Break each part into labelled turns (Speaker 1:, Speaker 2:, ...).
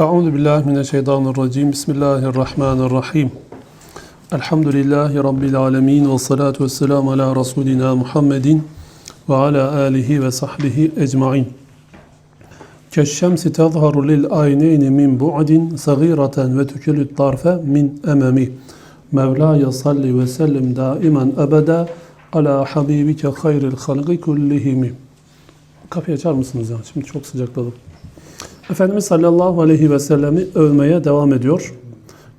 Speaker 1: Euzu billahi mineşşeytanirracim. Bismillahirrahmanirrahim. Elhamdülillahi rabbil alamin ve salatu vesselam ala rasulina Muhammedin ve ala alihi ve sahbihi ecmaîn. Keşşemsi tezharu lil ayneyni min bu'din sagîraten ve tükülü tarfe min ememi. Mevlaya salli ve sellim daimen ebeda ala habibike hayril halqi kullihimi. Kapıyı açar mısınız ya? Şimdi çok sıcakladım. Efendimiz sallallahu aleyhi ve sellemi övmeye devam ediyor.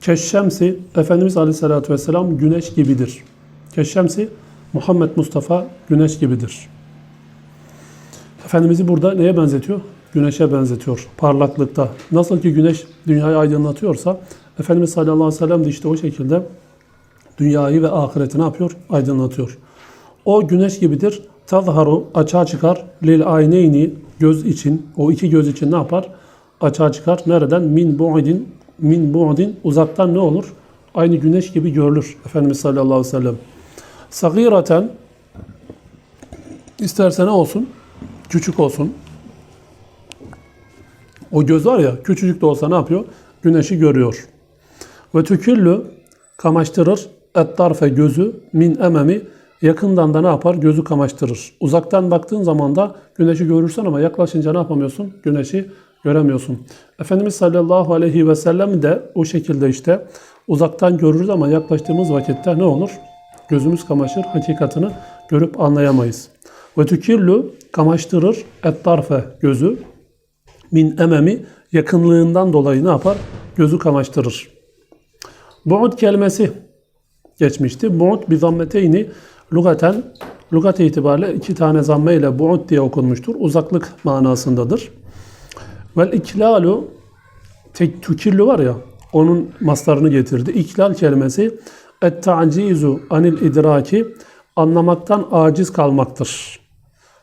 Speaker 1: Keşşemsi, Efendimiz aleyhissalatü vesselam güneş gibidir. Keşşemsi, Muhammed Mustafa güneş gibidir. Efendimiz'i burada neye benzetiyor? Güneşe benzetiyor, parlaklıkta. Nasıl ki güneş dünyayı aydınlatıyorsa, Efendimiz sallallahu aleyhi ve sellem de işte o şekilde dünyayı ve ahireti ne yapıyor? Aydınlatıyor. O güneş gibidir. Tazharu açığa çıkar. Lil ayneyni göz için. O iki göz için ne yapar? Açığa çıkar. Nereden? Min bu'din. Min bu'din. Uzaktan ne olur? Aynı güneş gibi görülür. Efendimiz sallallahu aleyhi ve sellem. Sagiraten isterse ne olsun? Küçük olsun. O göz var ya küçücük de olsa ne yapıyor? Güneşi görüyor. Ve tüküllü kamaştırır et tarfe gözü min ememi yakından da ne yapar? Gözü kamaştırır. Uzaktan baktığın zaman da güneşi görürsen ama yaklaşınca ne yapamıyorsun? Güneşi göremiyorsun. Efendimiz sallallahu aleyhi ve sellem de o şekilde işte uzaktan görürüz ama yaklaştığımız vakitte ne olur? Gözümüz kamaşır, hakikatini görüp anlayamayız. Ve tükirlü kamaştırır et tarfe gözü min ememi yakınlığından dolayı ne yapar? Gözü kamaştırır. Bu'd kelimesi geçmişti. Bu'd bir zammeteyni lugaten lugat itibariyle iki tane zamme ile bu'd diye okunmuştur. Uzaklık manasındadır. Vel iklalu tek tükirlü var ya onun mastarını getirdi. İklal kelimesi et ta'cizu anil idraki anlamaktan aciz kalmaktır.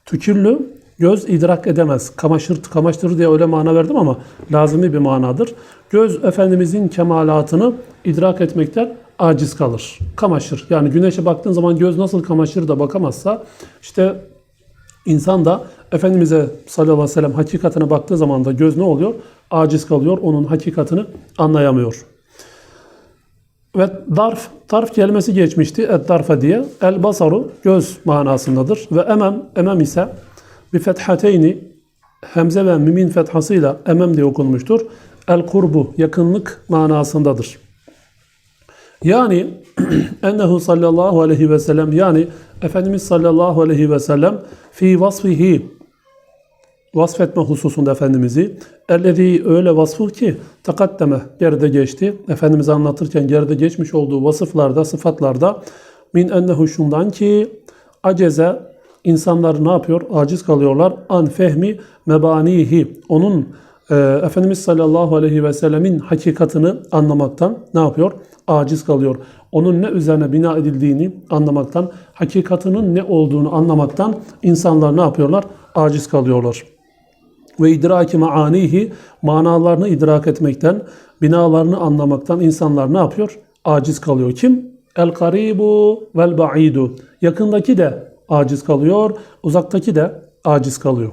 Speaker 1: Tükirlü göz idrak edemez. Kamaşır, kamaştırır diye öyle mana verdim ama lazımi bir manadır. Göz Efendimizin kemalatını idrak etmekten aciz kalır. Kamaşır. Yani güneşe baktığın zaman göz nasıl kamaşır da bakamazsa işte insan da Efendimiz'e sallallahu aleyhi ve sellem hakikatine baktığı zaman da göz ne oluyor? Aciz kalıyor. Onun hakikatini anlayamıyor. Ve darf, tarf kelimesi geçmişti. Et darfa diye. El basaru göz manasındadır. Ve emem, emem ise bir fethateyni hemze ve mimin fethasıyla emem diye okunmuştur. El kurbu yakınlık manasındadır. Yani ennehu sallallahu aleyhi ve sellem yani Efendimiz sallallahu aleyhi ve sellem fi vasfihi vasfetme hususunda Efendimiz'i ellezî öyle vasfı ki takaddeme geride geçti. Efendimiz anlatırken geride geçmiş olduğu vasıflarda, sıfatlarda min ennehu şundan ki aceze insanlar ne yapıyor? Aciz kalıyorlar. An fehmi mebanihi. Onun e, Efendimiz sallallahu aleyhi ve sellemin hakikatini anlamaktan ne yapıyor? Aciz kalıyor. Onun ne üzerine bina edildiğini anlamaktan, hakikatinin ne olduğunu anlamaktan insanlar ne yapıyorlar? Aciz kalıyorlar. Ve idraki maanihi manalarını idrak etmekten, binalarını anlamaktan insanlar ne yapıyor? Aciz kalıyor. Kim? El karibu vel baidu. Yakındaki de aciz kalıyor, uzaktaki de aciz kalıyor.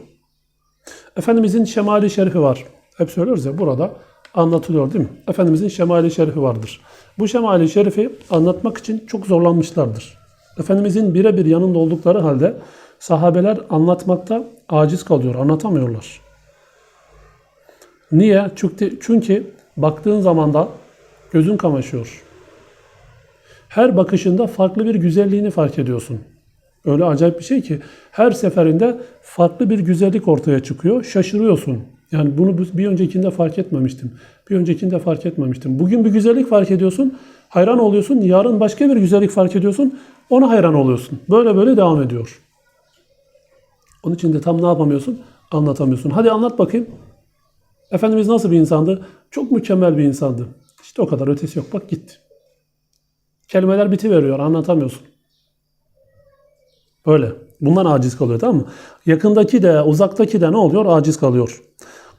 Speaker 1: Efendimizin şemali şerifi var. Hep söylüyoruz ya burada anlatılıyor değil mi? Efendimizin şemali şerifi vardır. Bu şemali şerifi anlatmak için çok zorlanmışlardır. Efendimizin birebir yanında oldukları halde sahabeler anlatmakta aciz kalıyor, anlatamıyorlar. Niye? Çünkü, çünkü baktığın zaman da gözün kamaşıyor. Her bakışında farklı bir güzelliğini fark ediyorsun. Öyle acayip bir şey ki her seferinde farklı bir güzellik ortaya çıkıyor. Şaşırıyorsun. Yani bunu bir öncekinde fark etmemiştim. Bir öncekinde fark etmemiştim. Bugün bir güzellik fark ediyorsun. Hayran oluyorsun. Yarın başka bir güzellik fark ediyorsun. Ona hayran oluyorsun. Böyle böyle devam ediyor. Onun için de tam ne yapamıyorsun? Anlatamıyorsun. Hadi anlat bakayım. Efendimiz nasıl bir insandı? Çok mükemmel bir insandı. İşte o kadar ötesi yok. Bak gitti. Kelimeler biti veriyor. Anlatamıyorsun. Böyle. Bundan aciz kalıyor tamam mı? Yakındaki de uzaktaki de ne oluyor? Aciz kalıyor.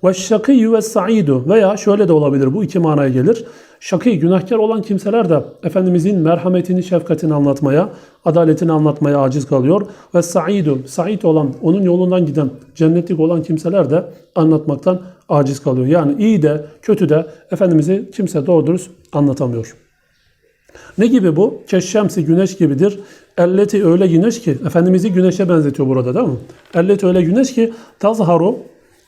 Speaker 1: Ve şakiyyu ve sa'idu veya şöyle de olabilir bu iki manaya gelir. şakî, günahkar olan kimseler de Efendimizin merhametini, şefkatini anlatmaya, adaletini anlatmaya aciz kalıyor. Ve saidu, said olan, onun yolundan giden, cennetlik olan kimseler de anlatmaktan aciz kalıyor. Yani iyi de kötü de Efendimiz'i kimse doğru dürüst anlatamıyor. Ne gibi bu? Keşşemsi güneş gibidir. Elleti öyle güneş ki, Efendimiz'i güneşe benzetiyor burada değil mi? Elleti öyle güneş ki tazharu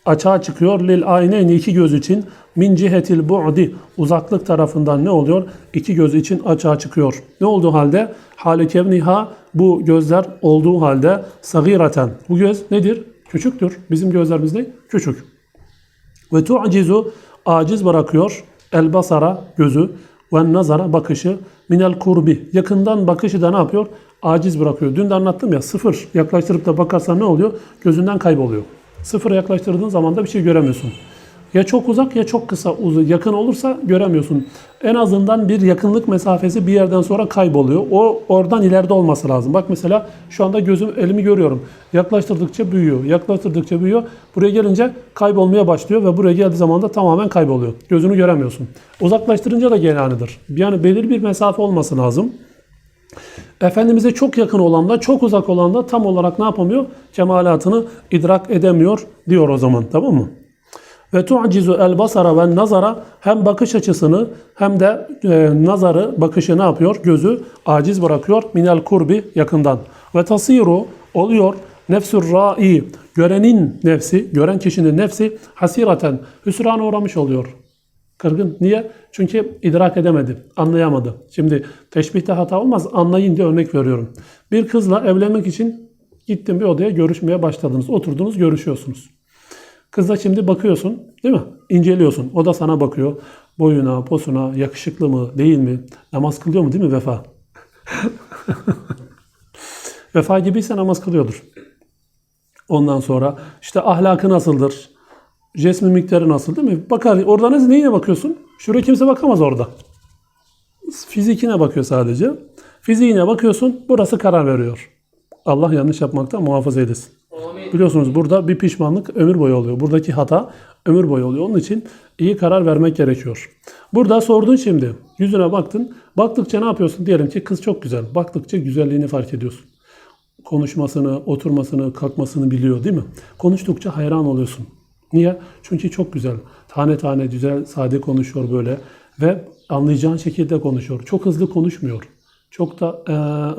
Speaker 1: açığa çıkıyor lil ayneyn iki göz için min cihetil bu'di uzaklık tarafından ne oluyor? İki göz için açığa çıkıyor. Ne olduğu halde? Hale kevniha bu gözler olduğu halde sagiraten. Bu göz nedir? Küçüktür. Bizim gözlerimiz ne? Küçük. Ve tu'cizu aciz bırakıyor el basara gözü ve nazara bakışı minel kurbi. Yakından bakışı da ne yapıyor? Aciz bırakıyor. Dün de anlattım ya sıfır yaklaştırıp da bakarsan ne oluyor? Gözünden kayboluyor. Sıfıra yaklaştırdığın zaman da bir şey göremiyorsun. Ya çok uzak ya çok kısa yakın olursa göremiyorsun. En azından bir yakınlık mesafesi bir yerden sonra kayboluyor. O oradan ileride olması lazım. Bak mesela şu anda gözüm elimi görüyorum. Yaklaştırdıkça büyüyor. Yaklaştırdıkça büyüyor. Buraya gelince kaybolmaya başlıyor ve buraya geldiği zaman da tamamen kayboluyor. Gözünü göremiyorsun. Uzaklaştırınca da gene aynıdır. Yani belirli bir mesafe olması lazım. Efendimiz'e çok yakın olan da çok uzak olan da tam olarak ne yapamıyor? Cemalatını idrak edemiyor diyor o zaman tamam mı? Ve tu'cizu el basara ve nazara hem bakış açısını hem de e, nazarı bakışı ne yapıyor? Gözü aciz bırakıyor minel kurbi yakından. Ve tasiru oluyor nefsür ra'i görenin nefsi, gören kişinin nefsi hasiraten hüsrana uğramış oluyor. Kırgın. Niye? Çünkü idrak edemedi, anlayamadı. Şimdi teşbihte hata olmaz. Anlayın diye örnek veriyorum. Bir kızla evlenmek için gittin bir odaya görüşmeye başladınız. Oturdunuz, görüşüyorsunuz. Kızla şimdi bakıyorsun, değil mi? İnceliyorsun. O da sana bakıyor. Boyuna, posuna, yakışıklı mı, değil mi? Namaz kılıyor mu, değil mi Vefa? Vefa gibiyse namaz kılıyordur. Ondan sonra işte ahlakı nasıldır? Jest mimikleri nasıl değil mi? Bakar. Orada ne, neyine bakıyorsun? Şuraya kimse bakamaz orada. Fizikine bakıyor sadece. Fiziğine bakıyorsun. Burası karar veriyor. Allah yanlış yapmaktan muhafaza eylesin. Biliyorsunuz burada bir pişmanlık ömür boyu oluyor. Buradaki hata ömür boyu oluyor. Onun için iyi karar vermek gerekiyor. Burada sordun şimdi. Yüzüne baktın. Baktıkça ne yapıyorsun? Diyelim ki kız çok güzel. Baktıkça güzelliğini fark ediyorsun. Konuşmasını, oturmasını, kalkmasını biliyor değil mi? Konuştukça hayran oluyorsun. Niye? Çünkü çok güzel. Tane tane güzel, sade konuşuyor böyle. Ve anlayacağın şekilde konuşuyor. Çok hızlı konuşmuyor. Çok da eee,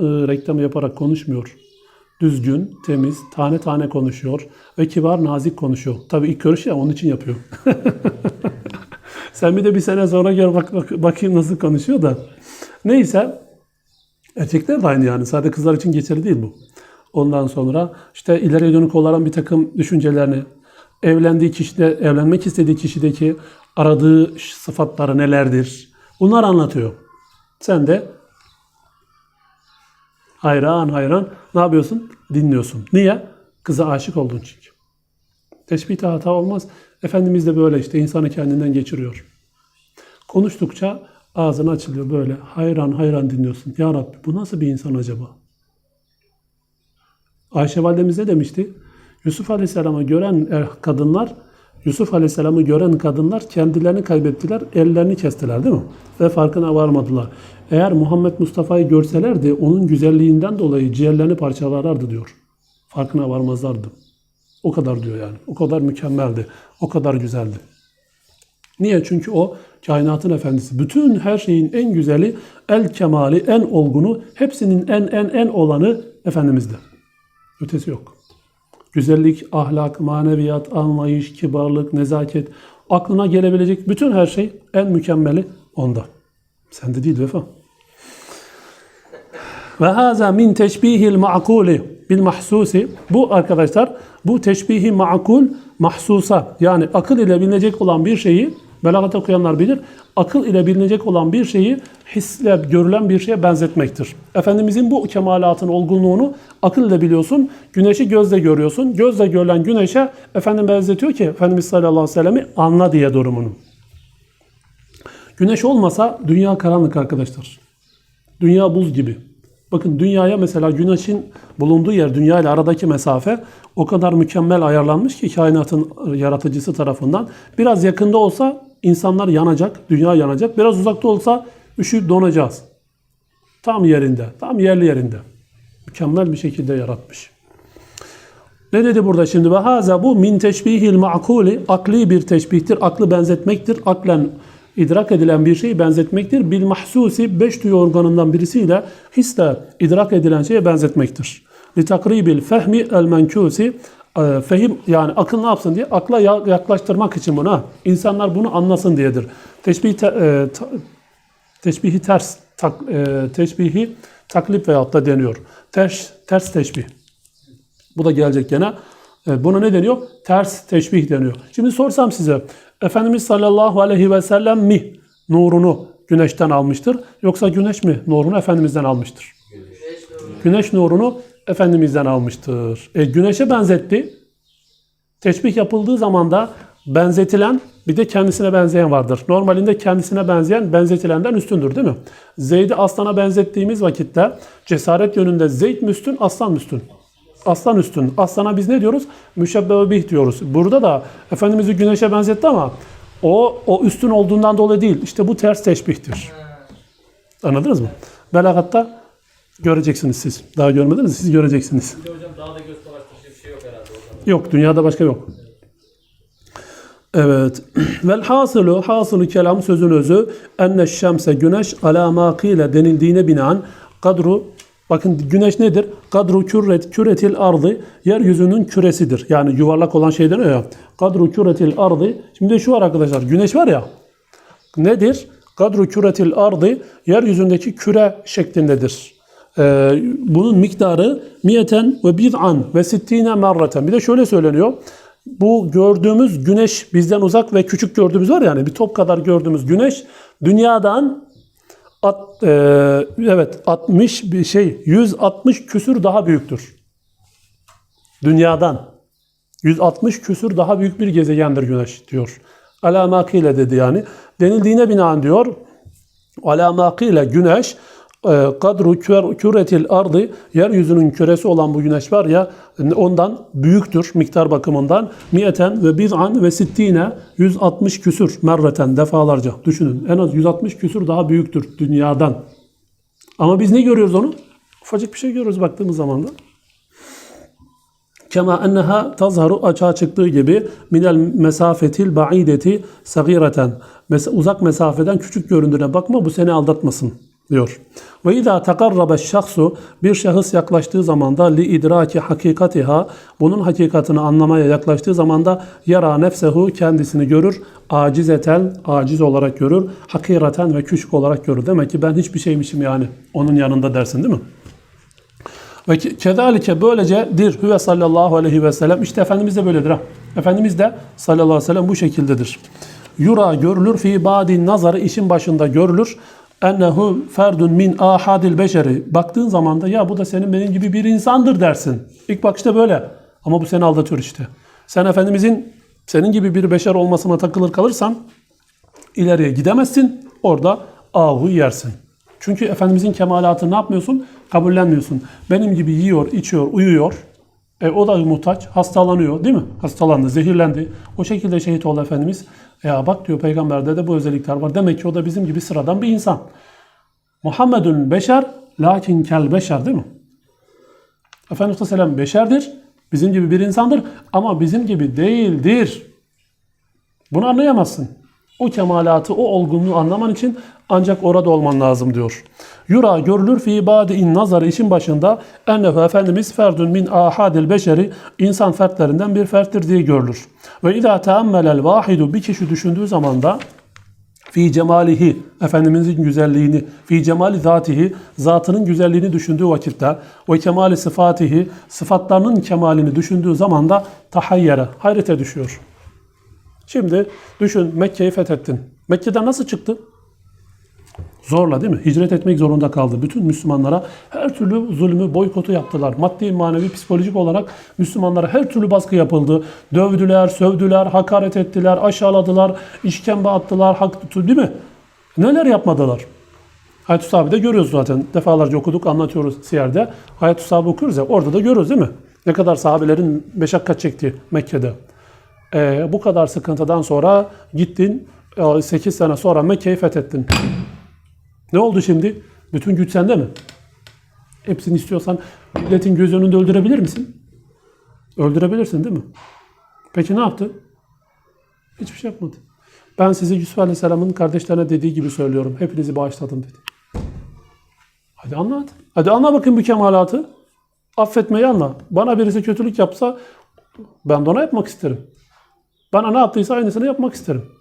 Speaker 1: ıı, reklam yaparak konuşmuyor düzgün, temiz, tane tane konuşuyor ve kibar, nazik konuşuyor. Tabii ilk görüş ya onun için yapıyor. Sen bir de bir sene sonra gör bak, bak- bakayım nasıl konuşuyor da. Neyse erkekler de aynı yani. Sadece kızlar için geçerli değil bu. Ondan sonra işte ileriye dönük olarak bir takım düşüncelerini, evlendiği kişide, evlenmek istediği kişideki aradığı sıfatları nelerdir? Bunlar anlatıyor. Sen de Hayran hayran ne yapıyorsun? Dinliyorsun. Niye? Kıza aşık oldun çünkü. Teşbihte hata olmaz. Efendimiz de böyle işte insanı kendinden geçiriyor. Konuştukça ağzın açılıyor böyle. Hayran hayran dinliyorsun. Ya Rabbi bu nasıl bir insan acaba? Ayşe validemiz ne demişti? Yusuf Aleyhisselam'ı gören er- kadınlar, Yusuf Aleyhisselam'ı gören kadınlar kendilerini kaybettiler, ellerini kestiler değil mi? Ve farkına varmadılar. Eğer Muhammed Mustafa'yı görselerdi onun güzelliğinden dolayı ciğerlerini parçalarlardı diyor. Farkına varmazlardı. O kadar diyor yani. O kadar mükemmeldi. O kadar güzeldi. Niye? Çünkü o kainatın efendisi. Bütün her şeyin en güzeli, el kemali, en olgunu, hepsinin en en en olanı Efendimiz'de. Ötesi yok. Güzellik, ahlak, maneviyat, anlayış, kibarlık, nezaket, aklına gelebilecek bütün her şey en mükemmeli onda. Sende değil vefa. Ve haza min teşbihil ma'kuli bil mahsusi. Bu arkadaşlar bu teşbihi ma'kul mahsusa yani akıl ile bilinecek olan bir şeyi belagat okuyanlar bilir. Akıl ile bilinecek olan bir şeyi hisle görülen bir şeye benzetmektir. Efendimizin bu kemalatın olgunluğunu akıl ile biliyorsun. Güneşi gözle görüyorsun. Gözle görülen güneşe Efendim benzetiyor ki Efendimiz sallallahu aleyhi ve sellem'i anla diye durumunu. Güneş olmasa dünya karanlık arkadaşlar. Dünya buz gibi. Bakın dünyaya mesela güneşin bulunduğu yer, dünya ile aradaki mesafe o kadar mükemmel ayarlanmış ki kainatın yaratıcısı tarafından. Biraz yakında olsa insanlar yanacak, dünya yanacak. Biraz uzakta olsa üşüyüp donacağız. Tam yerinde, tam yerli yerinde. Mükemmel bir şekilde yaratmış. Ne dedi burada şimdi? Ve haza bu min teşbihil ma'kuli akli bir teşbihtir. Aklı benzetmektir. Aklen idrak edilen bir şeyi benzetmektir. Bil mahsusi beş duyu organından birisiyle hisle idrak edilen şeye benzetmektir. Li takribil fehmi el menkusi e, fehim yani akıl ne yapsın diye akla ya- yaklaştırmak için buna insanlar bunu anlasın diyedir. Teşbih te- e, teşbihi ters tak, e, teşbihi taklip veyahut da deniyor. Ters ters teşbih. Bu da gelecek gene. E, Buna ne deniyor? Ters teşbih deniyor. Şimdi sorsam size Efendimiz sallallahu aleyhi ve sellem mi nurunu güneşten almıştır? Yoksa güneş mi nurunu Efendimiz'den almıştır? Güneş nurunu Efendimiz'den almıştır. E, güneşe benzetti. Teşbih yapıldığı zaman da benzetilen bir de kendisine benzeyen vardır. Normalinde kendisine benzeyen benzetilenden üstündür değil mi? Zeyd'i aslana benzettiğimiz vakitte cesaret yönünde Zeyd mi üstün, aslan mı üstün? Aslan üstün. Aslana biz ne diyoruz? Müşebbebe bih diyoruz. Burada da Efendimiz'i güneşe benzetti ama o, o üstün olduğundan dolayı değil. İşte bu ters teşbihtir. Anladınız mı? Belagatta göreceksiniz siz. Daha görmediniz siz göreceksiniz.
Speaker 2: Hocam daha da göz bir şey yok herhalde.
Speaker 1: Yok dünyada başka yok. Evet. Vel hasılu hasılı kelam sözün özü enne şemse güneş ala ma kile denildiğine binaen kadru bakın güneş nedir? Kadru küret küretil ardı yeryüzünün küresidir. Yani yuvarlak olan şey deniyor ya. Kadru küretil ardı. Şimdi şu var arkadaşlar. Güneş var ya. Nedir? Kadru küretil ardı yeryüzündeki küre şeklindedir. Ee, bunun miktarı miyeten ve bid'an ve sittine merreten. Bir de şöyle söyleniyor. Bu gördüğümüz güneş bizden uzak ve küçük gördüğümüz var yani bir top kadar gördüğümüz güneş dünyadan at, e, evet 60 bir şey 160 küsür daha büyüktür. Dünyadan 160 küsür daha büyük bir gezegendir güneş diyor. Ala makile dedi yani. Denildiğine binaen diyor. Ala makile güneş kadru kür- küretil ardı yeryüzünün küresi olan bu güneş var ya ondan büyüktür miktar bakımından miyeten ve bid'an ve sittine 160 küsür merreten defalarca düşünün en az 160 küsür daha büyüktür dünyadan. Ama biz ne görüyoruz onu? Ufacık bir şey görüyoruz baktığımız zaman da. Kema enneha tazharu açığa çıktığı gibi minel mesafetil ba'ideti sagireten. Mes- uzak mesafeden küçük göründüğüne bakma bu seni aldatmasın diyor. Ve izâ takarrabe şahsu bir şahıs yaklaştığı zaman da li idraki hakikatiha bunun hakikatini anlamaya yaklaştığı zaman da yara nefsehu kendisini görür. Acizeten aciz olarak görür. Hakiraten ve küçük olarak görür. Demek ki ben hiçbir şeymişim yani onun yanında dersin değil mi? Ve ke- kezalike böylecedir Hüve sallallahu aleyhi ve sellem. İşte Efendimiz de böyledir ha. Efendimiz de sallallahu aleyhi ve sellem bu şekildedir. Yura görülür fi badi nazarı işin başında görülür. Ennehu ferdun min ahadil beşeri. Baktığın zaman da ya bu da senin benim gibi bir insandır dersin. İlk bakışta böyle. Ama bu seni aldatıyor işte. Sen Efendimizin senin gibi bir beşer olmasına takılır kalırsan ileriye gidemezsin. Orada ahu yersin. Çünkü Efendimizin kemalatını ne yapmıyorsun? Kabullenmiyorsun. Benim gibi yiyor, içiyor, uyuyor. E, o da muhtaç. Hastalanıyor değil mi? Hastalandı, zehirlendi. O şekilde şehit oldu Efendimiz. Ya bak diyor peygamberde de bu özellikler var. Demek ki o da bizim gibi sıradan bir insan. Muhammedun beşer lakin kel beşer değil mi? Efendimiz Aleyhisselam beşerdir. Bizim gibi bir insandır ama bizim gibi değildir. Bunu anlayamazsın. O kemalatı, o olgunluğu anlaman için ancak orada olman lazım diyor. Yura görülür fi in nazarı işin başında ennehu Efendimiz ferdun min ahadil beşeri insan fertlerinden bir ferttir diye görülür. Ve idâ teammelel vahidu bir kişi düşündüğü zaman da fi cemalihi Efendimizin güzelliğini fi cemali zatihi zatının güzelliğini düşündüğü vakitte ve kemali sıfatihi sıfatlarının kemalini düşündüğü zaman da tahayyere hayrete düşüyor. Şimdi düşün Mekke'yi fethettin. Mekke'den nasıl çıktı? Zorla değil mi? Hicret etmek zorunda kaldı. Bütün Müslümanlara her türlü zulmü, boykotu yaptılar. Maddi, manevi, psikolojik olarak Müslümanlara her türlü baskı yapıldı. Dövdüler, sövdüler, hakaret ettiler, aşağıladılar, işkembe attılar, hak tuttu değil mi? Neler yapmadılar? Hayat-ı Sahabe'de görüyoruz zaten. Defalarca okuduk, anlatıyoruz siyerde. Hayat-ı Sahabe okuyoruz ya, orada da görüyoruz değil mi? Ne kadar sahabelerin meşakkat çekti Mekke'de. Ee, bu kadar sıkıntıdan sonra gittin, 8 sene sonra Mekke'yi fethettin. Ne oldu şimdi? Bütün güç sende mi? Hepsini istiyorsan milletin göz önünde öldürebilir misin? Öldürebilirsin değil mi? Peki ne yaptı? Hiçbir şey yapmadı. Ben size Yusuf Aleyhisselam'ın kardeşlerine dediği gibi söylüyorum. Hepinizi bağışladım dedi. Hadi anlat. Hadi anla bakın bu kemalatı. Affetmeyi anla. Bana birisi kötülük yapsa ben de ona yapmak isterim. Bana ne yaptıysa aynısını yapmak isterim.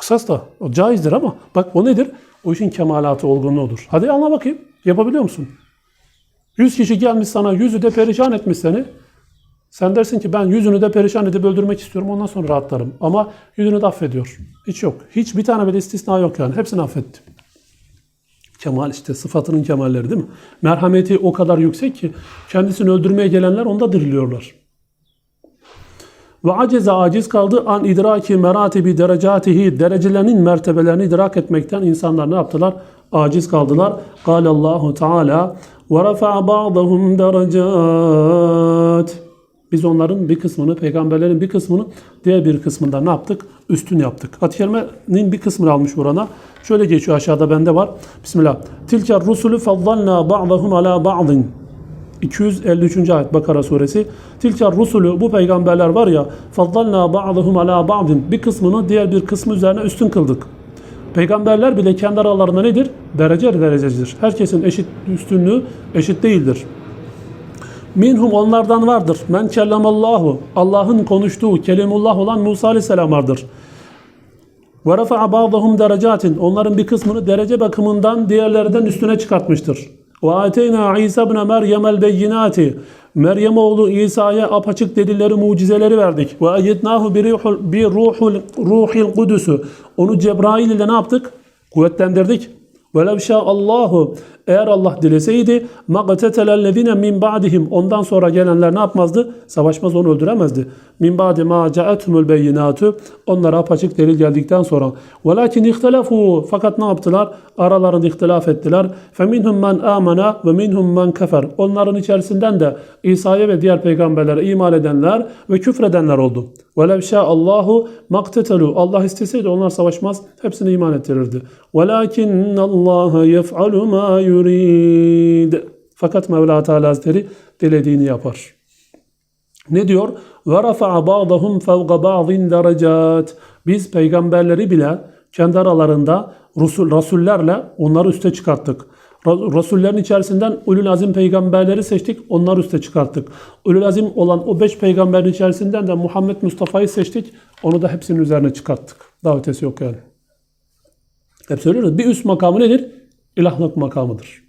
Speaker 1: Kısas da o caizdir ama bak o nedir? O işin kemalatı, olgunluğu olur. Hadi anla bakayım. Yapabiliyor musun? Yüz kişi gelmiş sana, yüzü de perişan etmiş seni. Sen dersin ki ben yüzünü de perişan edip öldürmek istiyorum ondan sonra rahatlarım. Ama yüzünü de affediyor. Hiç yok. Hiç bir tane bile istisna yok yani. Hepsini affetti. Kemal işte sıfatının kemalleri değil mi? Merhameti o kadar yüksek ki kendisini öldürmeye gelenler onda diriliyorlar. Ve aceze aciz kaldı an idraki meratibi derecatihi derecelerinin mertebelerini idrak etmekten insanlar ne yaptılar? Aciz kaldılar. Allahu Teala ve rafa'a ba'dahum derecat. Biz onların bir kısmını, peygamberlerin bir kısmını diğer bir kısmında ne yaptık? Üstün yaptık. Hadis-i bir kısmını almış burana. Şöyle geçiyor aşağıda bende var. Bismillah. Tilke rusulü faddalna ba'dahum ala ba'din. 253. ayet Bakara suresi. Tilke rusulü bu peygamberler var ya faddalna ba'dahum ala ba'din. Bir kısmını diğer bir kısmı üzerine üstün kıldık. Peygamberler bile kendi aralarında nedir? Derece derecesidir. Herkesin eşit üstünlüğü eşit değildir. Minhum onlardan vardır. Men kellemallahu. Allah'ın konuştuğu kelimullah olan Musa aleyhisselam vardır. Ve rafa'a ba'dahum derecatin. Onların bir kısmını derece bakımından diğerlerinden üstüne çıkartmıştır. Ve ateyna İsa ibn Meryem el beyinati. Meryem oğlu İsa'ya apaçık delilleri, mucizeleri verdik. Ve eyyidnahu bi ruhul bi ruhul ruhil kudusu. Onu Cebrail ile ne yaptık? Kuvvetlendirdik. Velev Allahu eğer Allah dileseydi maqtetelellezine min ba'dihim ondan sonra gelenler ne yapmazdı? Savaşmaz onu öldüremezdi. Min ba'di ma ca'ethumul beyinatu onlara apaçık delil geldikten sonra. Velakin ihtelafu fakat ne yaptılar? Aralarında ihtilaf ettiler. Men amana ve minhum men kefer. Onların içerisinden de İsa'ya ve diğer peygamberlere iman edenler ve küfredenler oldu. Velev Allahu maktetelu. Allah isteseydi onlar savaşmaz. Hepsini iman ettirirdi. Velakin Allah yef'alu ma yurid. Fakat Mevla Teala Hazretleri dilediğini yapar. Ne diyor? Ve rafa'a ba'dahum fevqa ba'din derecat. Biz peygamberleri bile kendi aralarında Resul, Rasullerle onları üste çıkarttık. Rasullerin içerisinden ulul azim peygamberleri seçtik, onları üste çıkarttık. Ulul azim olan o beş peygamberin içerisinden de Muhammed Mustafa'yı seçtik, onu da hepsinin üzerine çıkarttık. Daha ötesi yok yani. Hep söylüyoruz. Bir üst makamı nedir? İlahlık makamıdır.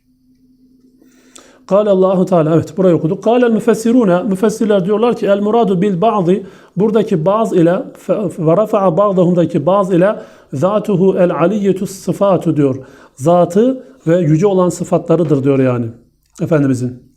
Speaker 1: Kâle Allahu Teala evet burayı okuduk. Kâle müfessirune müfessirler diyorlar ki el muradu bil ba'dı buradaki bazı ile ve rafa'a ba'dahumdaki bazı ile zatuhu el aliyyetu sıfatu diyor. Zatı ve yüce olan sıfatlarıdır diyor yani Efendimizin.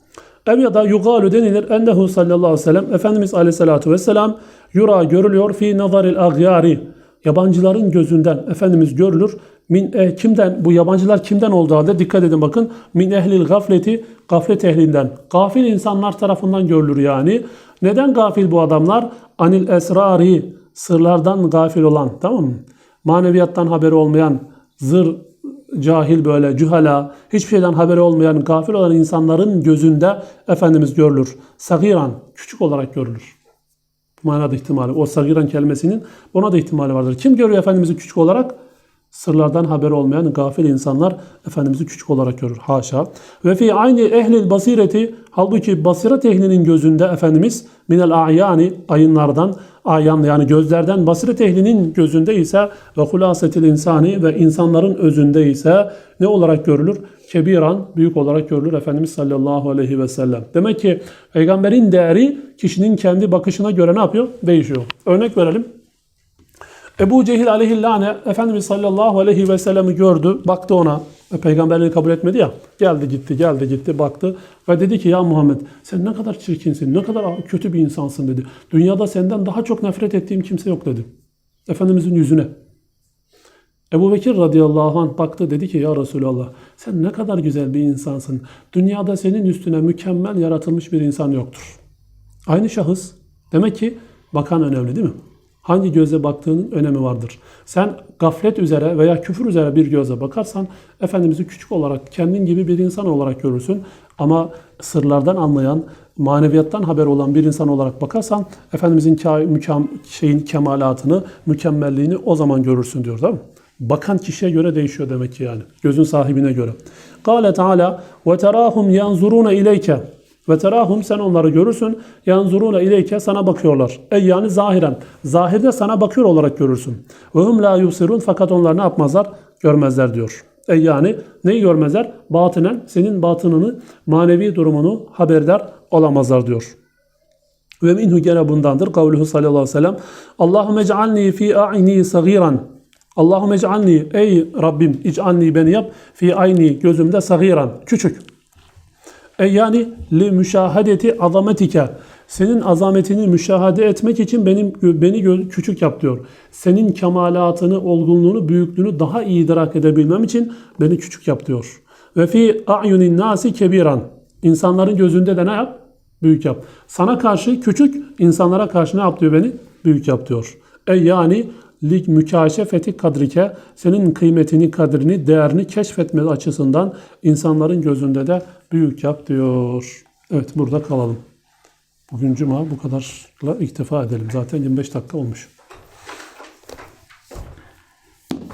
Speaker 1: Ev ya da yugalu denilir ennehu sallallahu aleyhi ve sellem Efendimiz aleyhissalatu vesselam yura görülüyor fi nazaril agyari yabancıların gözünden Efendimiz görülür. Min eh, kimden bu yabancılar kimden olduğu halde dikkat edin bakın. Min ehlil gafleti gaflet ehlinden. Gafil insanlar tarafından görülür yani. Neden gafil bu adamlar? Anil esrari sırlardan gafil olan tamam mı? Maneviyattan haberi olmayan zır cahil böyle cühala hiçbir şeyden haberi olmayan gafil olan insanların gözünde Efendimiz görülür. Sagiran küçük olarak görülür. Bu manada ihtimali. O sagiran kelimesinin buna da ihtimali vardır. Kim görüyor Efendimiz'i küçük olarak? Sırlardan haberi olmayan gafil insanlar Efendimiz'i küçük olarak görür. Haşa. Ve fi aynı ehlil basireti halbuki basiret ehlinin gözünde Efendimiz minel a'yani ayınlardan ayan yani gözlerden basiret ehlinin gözünde ise ve hulasetil insani ve insanların özünde ise ne olarak görülür? Kebiran büyük olarak görülür Efendimiz sallallahu aleyhi ve sellem. Demek ki peygamberin değeri kişinin kendi bakışına göre ne yapıyor? Değişiyor. Örnek verelim. Ebu Cehil aleyhillâne Efendimiz sallallahu aleyhi ve sellem'i gördü. Baktı ona. E, kabul etmedi ya. Geldi gitti geldi gitti baktı. Ve dedi ki ya Muhammed sen ne kadar çirkinsin. Ne kadar kötü bir insansın dedi. Dünyada senden daha çok nefret ettiğim kimse yok dedi. Efendimizin yüzüne. Ebu Bekir radıyallahu anh baktı dedi ki ya Resulallah sen ne kadar güzel bir insansın. Dünyada senin üstüne mükemmel yaratılmış bir insan yoktur. Aynı şahıs. Demek ki bakan önemli değil mi? Hangi gözle baktığının önemi vardır. Sen gaflet üzere veya küfür üzere bir gözle bakarsan Efendimiz'i küçük olarak kendin gibi bir insan olarak görürsün. Ama sırlardan anlayan, maneviyattan haber olan bir insan olarak bakarsan Efendimizin ka- mükam, şeyin kemalatını, mükemmelliğini o zaman görürsün diyor değil mi? Bakan kişiye göre değişiyor demek ki yani. Gözün sahibine göre. Kale Teala ve terahum yanzuruna ileyke ve terahum sen onları görürsün. Yanzuruna ileyke sana bakıyorlar. Ey yani zahiren. Zahirde sana bakıyor olarak görürsün. Ve hum la yusirun fakat onlar ne yapmazlar? Görmezler diyor. Ey yani neyi görmezler? Batinen senin batınını, manevi durumunu haberdar olamazlar diyor. Ve minhu gene bundandır. Kavluhu sallallahu aleyhi ve sellem. Allahümme ec'alni fi a'ini sagiran. Allahümme ec'alni ey Rabbim ic'alni beni yap fi ayni gözümde sagiran küçük. E yani li müşahadeti azametike. Senin azametini müşahede etmek için benim beni küçük yap diyor. Senin kemalatını, olgunluğunu, büyüklüğünü daha iyi idrak edebilmem için beni küçük yap diyor. Ve fi a'yunin nasi kebiran. İnsanların gözünde de ne yap? Büyük yap. Sana karşı küçük, insanlara karşı ne yap diyor beni? Büyük yap diyor. E yani lik mükaşefeti kadrike senin kıymetini, kadrini, değerini keşfetme açısından insanların gözünde de büyük yap diyor. Evet burada kalalım. Bugün cuma bu kadarla iktifa edelim. Zaten 25 dakika olmuş.